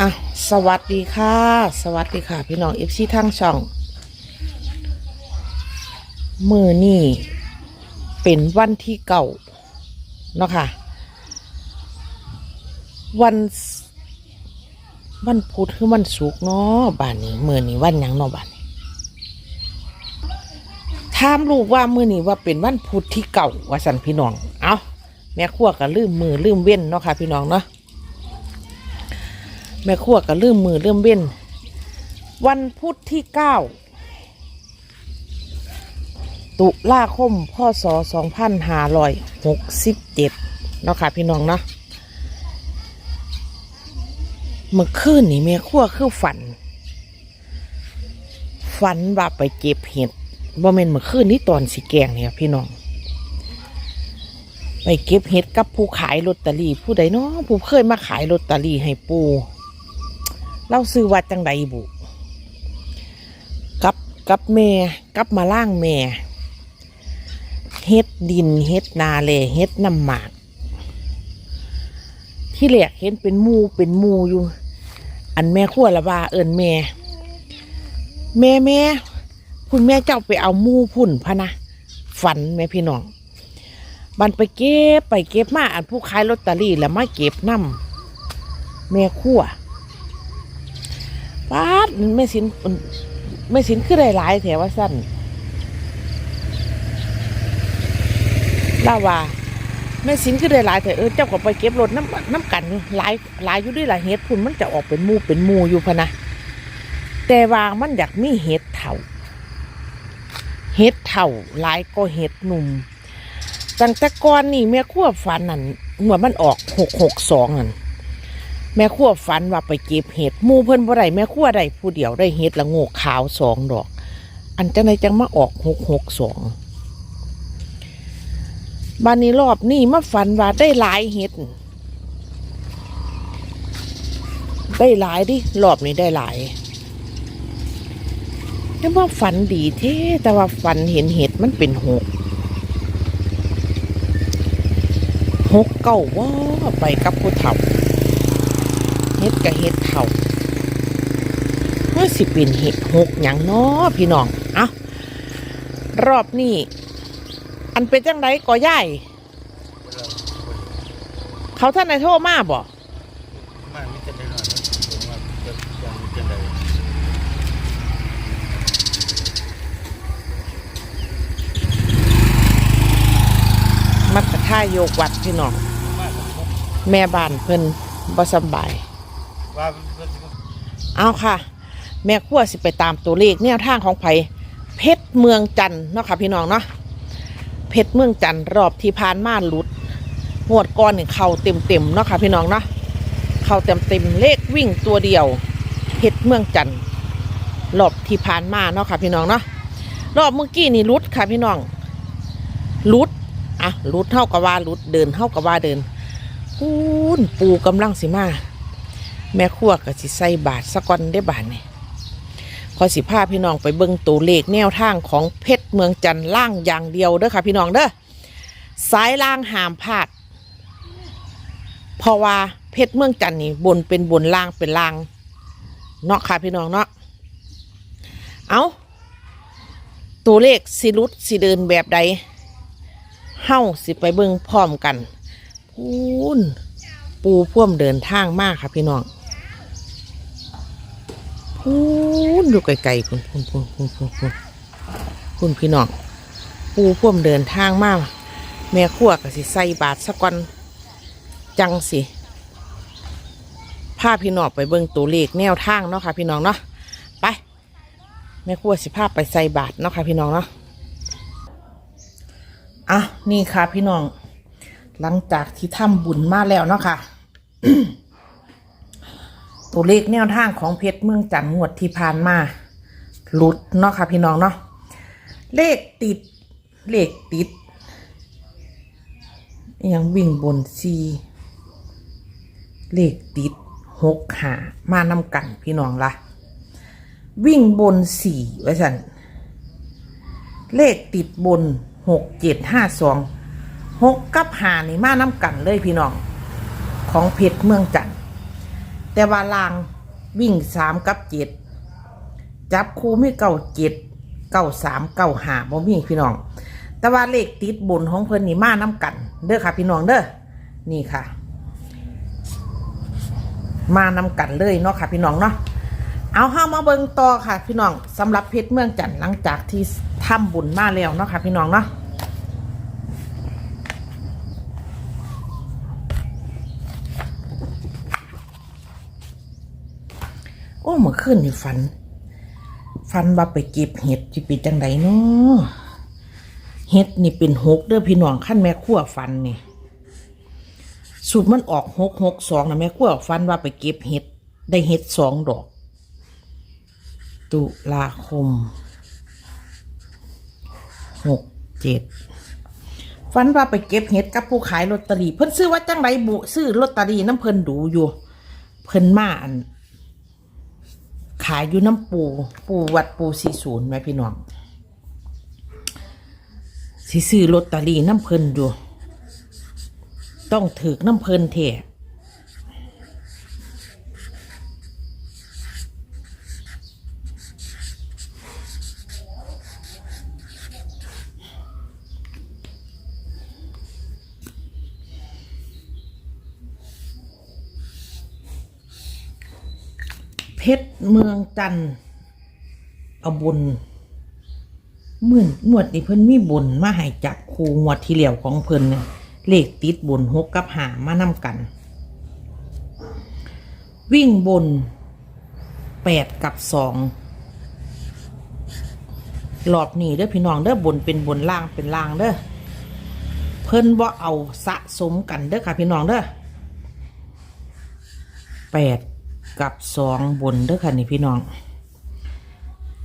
อะสวัสดีค่ะ สวัสดีค่ะ พี่น้องเอฟซีทางช่องมือนี่เป็นวันที่เก่าเนาะค่ะ วันวันพุธคือวันศุกร์เนาะบ้านนี้มือนี้วันยังเนาะบ้านนี้ถามลูกว่ามือนี้ว่าเป็นวันพุธที่เก่าว่าสันพี่น้อง เอาแม่ครัวก็ลืมมือลืมเว้นเนาะค่ะ พี่น้องเนาะ แม่ครัวก็ลืมมือลืมเว้น วันพุธที่เก้าตุลาคมพศสองพันห้าร้อยหกสิบเจ็ดเนาะค่ะพี่น้องเนาะเมื่อคืนนี่แม่ครัวคือฝัน ฝันว่าไปเก็บเห็ดบ่แม่นเมื่อคืนนี้ตอนสิแกงเนี่ยพี่น้องไปเก็บเห็ดกับผู้ขายลอตเตอรี่ผู้ใดเนาะผู้เคยมาขายลอตเตอรี่ให้ปู เล่าซื้อว่าจังใดบุกับกับแม่กับมาล่างแม่เฮ็ดดินเฮ็ดนาเลเฮ็ดน้ำหมาก ที่แหลกเห็นเป็นมูเป็นมูอยู่ อันแม่ขั้วละว่าเอิญแม่ แม่แม่คุณแม่เจ้าไปเอามูพุ่นพะนะฝันแม่พี่น้องบันไปเก็บไปเก็บมาอันผู้ขายลอตเตอรี่แล้วมาเก็บน้ำแม่ขั้ว ป้าดแม่สินแม่สินคือได้หลายแถวว่าสั้นล่าว่าแม่สินคือได้หลายแต่เออเจ้าก็ไปเก็บรถน้ำน้ำกันหลายหลายอยู่ด้วยหลายเห็ดพุ่นมันจะออกเป็นมูเป็นมูอยู่พะนะแต่ว่ามันอยากมีเห็ดเถาเห็ดเถาหลายก็เห็ดหนุ่มตั้งแต่ก่อนนี่แม่ขั้วฝันนั่นเหมือนมันออกหกหกสองนั่น แม่ขั้วฝันว่าไปเก็บเห็ดมูเพิ่นบ่ได้แม่ขั้วได้ผู้เดียวได้เห็ดละโงกขาวสองดอก อันจังไดจังมาออกหกหกสองบานนี้รอบนี้มาฝันว่าได้หลายเห็ดได้หลายดิรอบนี้ได้หลายแต่ว่าฝันดีเท่แต่ว่าฝันเห็นเห็ดมันเป็นหกหกเก้าว่าไปกับผู้เฒ่า ฮ็ดกับเฮ็ดเข่าเมื่อสิเป็นเห็ดหกอย่างน้อพี่น้อง เอารอบนี้อันเป็นจังไดก่อย่ายเขาท่านในโทรมาบ่มากมิจะได้หน่อยผมว่าจะจะจะได้มักกะท่ายโยกวัดพี่น้อง แม่บ้านเพิ่นบ่สบาย ว่าเอาค่ะ แม่ขั้วสิไปตามตัวเลขแนวทางของไผเพชรเมืองจันทน์เนาะค่ะพี่น้องเนาะเพชรเมืองจันทน์รอบที่ผ่านมาหลุดหวดก้อนเนี่เข่าเต็มเต็มเนาะค่ะพี่น้องเนาะเข่าเต็มเต็มเลขวิ่งตัวเดียวเพชรเมืองจันทน์รอบที่ผ่านมาเนาะค่ะพี่น้องเนาะรอบเมื่อกี้นี่ลุดค่ะพี่น้องลุดอะลุดเท่ากับว่าลุดเดินเท่ากับว่าเดินปูนปูกำลังสิมา แม่ครัวก็สิใส่บาทสะก่อนได้บาทนี่ขอสิพาพี่น้องไปเบิ่งตัวเลขแนวทางของเพชรเมืองจันทร์ล่างอย่างเดียวเด้อค่ะ พี่น้องเด้อสายล่างหามพลาดเพราะว่าเพชรเมืองจันทร์นี่บนเป็นบนล่างเป็นล่างเนาะค่ะพี่น้องเนาะเอาตัวเลขสิรุดสิเดินแบบใดเฮ้าสิไปเบิ่งพร้อมกันพูนปูพ่วมเดินทางมากค่ะพี่น้อง พูนอยู่ไกลๆคุณคุณคุณคุณคุณคุณคุณพี่น้องปูพ่วมเดินทางมากแม่ขั้วก็สิใส่บาทสักวันจังสิพาพี่น้องไปเบิ่งตัวเลขแนวทางเนาะค่ะ พี่น้องเนาะไปแม่ขั้วสิพาไปใส่บาทเนาะค่ะ พี่น้องเนาะอะนี่ค่ะ พี่น้อง หลังจากที่ทำบุญมาแล้วเนาะค่ะ ตัวเลขแนวทางของเพชรเมืองจันทร์งวดที่ผ่านมาหลุดเนาะค่ะพี่น้องเนาะเลขติด เลขติด ยังวิ่งบนซีเลขติดหกหามานำกันพี่น้องละวิ่งบนสี่ไว้สันเลขติดบนหกเจ็ดห้าสองหกกับหานี่มาน้ำกันเลยพี่น้อง ของเพชรเมืองจันทร์ แต่ว่าลางวิ่งสามกับเจ็ดจับคู่มีเก้าเจ็ดเก้าสามเก้าหาบ่มีพี่น้อง แต่ว่าเลขติดบนของเพิ่นนี่มาน้กัน เด้อค่ะ พี่น้องเด้อนี่ค่ะ มานำกันเลยเนาะค่ะ พี่น้องเนาะเอาห้ามาเบิงต่อค่ะ พี่น้องสำหรับเพชรเมืองจันทร์หลังจากที่ทำบุญมาแล้วเนาะค่ะ พี่น้องเนาะ โอ้เมื่อคืนนี่ฝัน ฝันว่าไปเก็บเห็ดที่เป็นจังไดเนาะเห็ดนี่เป็นหกเด้อพี่น้องขั้นแม่ขั้วฝันนี่สูตรมันออกหกหกสองนะแม่ขั้วฟันว่าไปเก็บเห็ดได้เห็ดสองดอก ตุลาคมหกเจ็ดฟันว่าไปเก็บเห็ดกับผู้ขายลอตเตอรี่เพิ่นซื้อว่าจังไรบุซื้อลอตเตอรี่น้ำเพิ่นดูอยู่ เพิ่นมาอัน ขายอยู่น้ำปูปูวัดปูสี่ศูนย์ไหมพี่น้องสิซื้อลอตเตอรี่น้ำเพลินอยู่ ต้องถือน้ำเพลินเถะ เพชรเมืองจันเอาบุญมื่นงวดนี้เพิ่นมีบุญมาให้จับครูงวดที่เหลียวของเพิ่นเนี่ยเลขติดบนหกกับหามานำกัน วิ่งบนแปดกับสองหลอบนี่เด้อพี่น้องเด้อบนเป็นบนล่างเป็นล่างเด้อเพิ่นว่าเอาสะสมกันเด้อค่ะพี่น้องเด้อแปด กับสองบนเด้อค่ะนี่พี่น้อง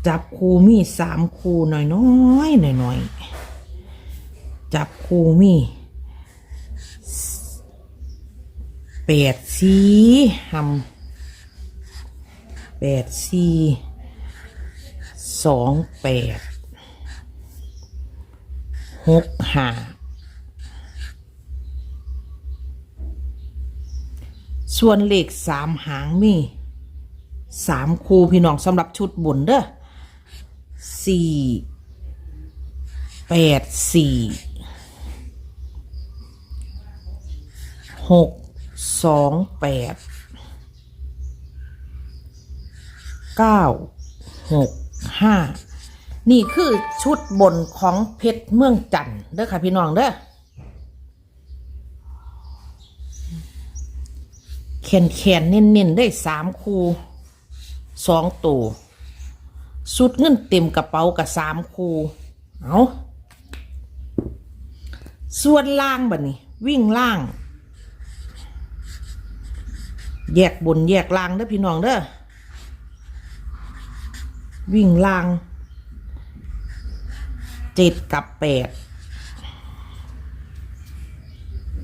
จับคูมีสามคูหน่อยน้อยหน่อยน้อยจับคูมีแปดสี่หำแปดสีสองแปดหกห้า ส่วนเลขสามหางมีสามคูพี่น้องสำหรับชุดบนเด้อสี่แปดสี่หกสองแปดเก้าหกห้านี่คือชุดบนของเพชรเมืองจันทร์เด้อค่ะพี่น้องเด้อ แขนแขนๆเน้นได้สามคูสองตัวสุดเงินเต็มกระเป๋ากับสามคูเอาส่วนล่างบัดนี้ วิ่งล่าง แยกบนแยกล่างเด้อพี่น้องเด้อวิ่งล่างเจ็ดกับแปด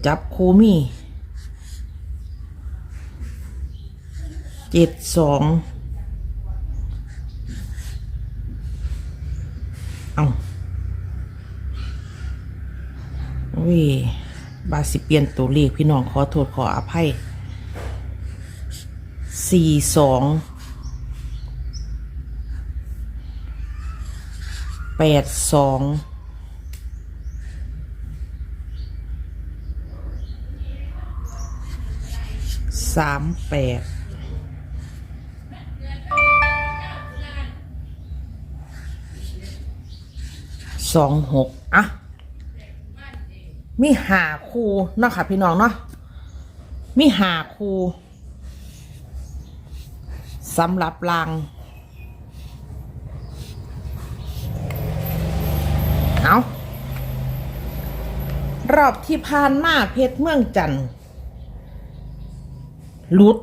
จับคูมี่ เจ็ดสองเอาวิบาสิเปลี่ยนตัวเลขพี่น้องขอโทษขออภัยสี่สองแปดสองสามแปด สองหกอะ มีหาคูเนาะค่ะพี่น้องเนาะ มีหาคูสำหรับรางเอารอบที่ผ่านมาเพชรเมืองจันทร์ลุด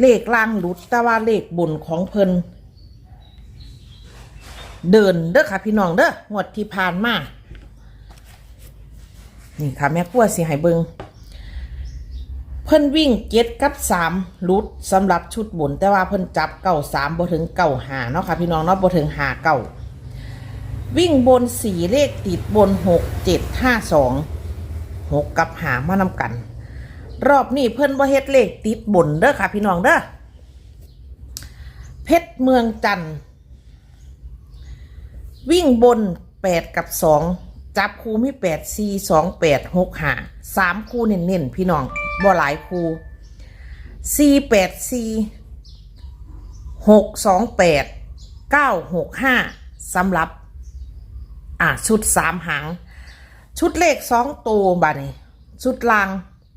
เลขล่างลุดแต่ว่าเลขบนของเพิ่น เดินเด้อค่ะพี่น้องเด้องวดที่ผ่านมา นี่ค่ะแม่กลัวสิให้เบิงเพิ่นวิ่งเจ็ดกับสามลุดสำหรับชุดบนแต่ว่าเพิ่นจับเก่าสามบ่ถึงเก่าหาเนาะค่ะพี่น้องเนาะบ่ถึงหาเก่าวิ่งบนสี่เลขติดบนหกเจ็ดห้าสองหกกับหามานำกัน รอบนี้เพิ่นบ่เฮ็ดเลขติดบนเด้อค่ะพี่น้องเด้อเพชรเมืองจันทร์ วิ่งบนแปดกับสองจับคูมีแปดสี่สองแปดหกห้าสามคูเน้นๆพี่น้องบ่หลายคูสี่แปดสี่หกสองแปดเก้าหกห้าสำหรับ อะชุดสามหาง ชุดเลขสองตัวบัดนี้ชุดล่าง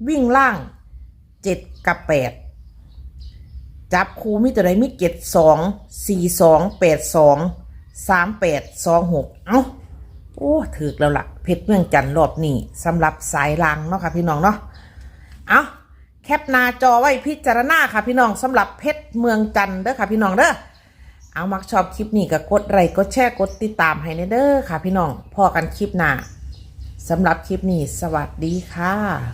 วิ่งล่างเจ็ดกับแปดจับคูมีตัวใดมีเจ็ดสองสี่สองแปดสอง สามแปดสองหกเอ้าโอ้ถือแล้วล่ะเพชรเมืองจันทร์รอบนี้สำหรับสายลางเนาะค่ะพี่น้องเนาะเอาแคปหน้าจอไว้พิจารณาค่ะพี่น้องสำหรับเพชรเมืองจันทร์เด้อค่ะพี่น้องเด้อเอามักชอบคลิปนี้ก็กดไลค์กดแชร์กดติดตามให้ในเด้อค่ะพี่น้องพอกันคลิปหน้าสำหรับคลิปนี้สวัสดีค่ะ